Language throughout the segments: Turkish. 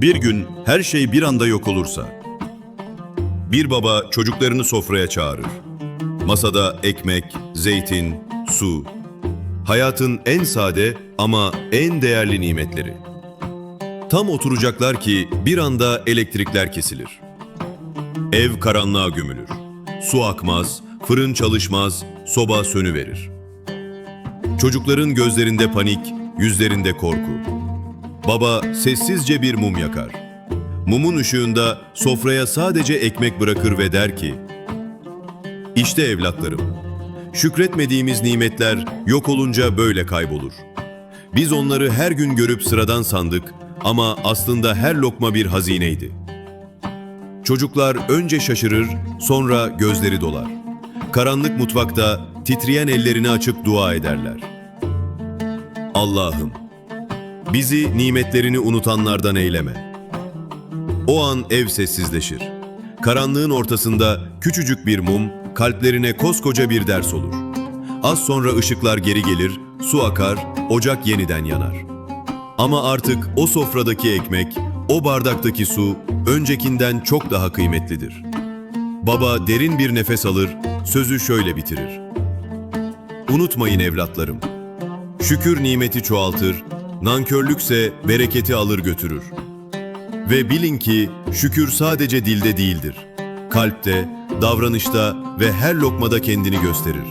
Bir gün her şey bir anda yok olursa. Bir baba çocuklarını sofraya çağırır. Masada ekmek, zeytin, su. Hayatın en sade ama en değerli nimetleri. Tam oturacaklar ki bir anda elektrikler kesilir. Ev karanlığa gömülür. Su akmaz, fırın çalışmaz, soba sönüverir. Çocukların gözlerinde panik, yüzlerinde korku. Baba sessizce bir mum yakar. Mumun ışığında sofraya sadece ekmek bırakır ve der ki, İşte evlatlarım, şükretmediğimiz nimetler yok olunca böyle kaybolur. Biz onları her gün görüp sıradan sandık ama aslında her lokma bir hazineydi. Çocuklar önce şaşırır, sonra gözleri dolar. Karanlık mutfakta titreyen ellerini açıp dua ederler. Allah'ım, bizi nimetlerini unutanlardan eyleme. O an ev sessizleşir. Karanlığın ortasında küçücük bir mum kalplerine koskoca bir ders olur. Az sonra ışıklar geri gelir, su akar, ocak yeniden yanar. Ama artık o sofradaki ekmek, o bardaktaki su öncekinden çok daha kıymetlidir. Baba derin bir nefes alır, sözü şöyle bitirir. Unutmayın evlatlarım. Şükür nimeti çoğaltır, nankörlükse bereketi alır götürür. Ve bilin ki şükür sadece dilde değildir. Kalpte, davranışta ve her lokmada kendini gösterir.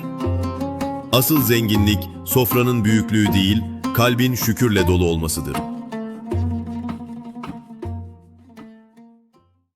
Asıl zenginlik sofranın büyüklüğü değil, kalbin şükürle dolu olmasıdır.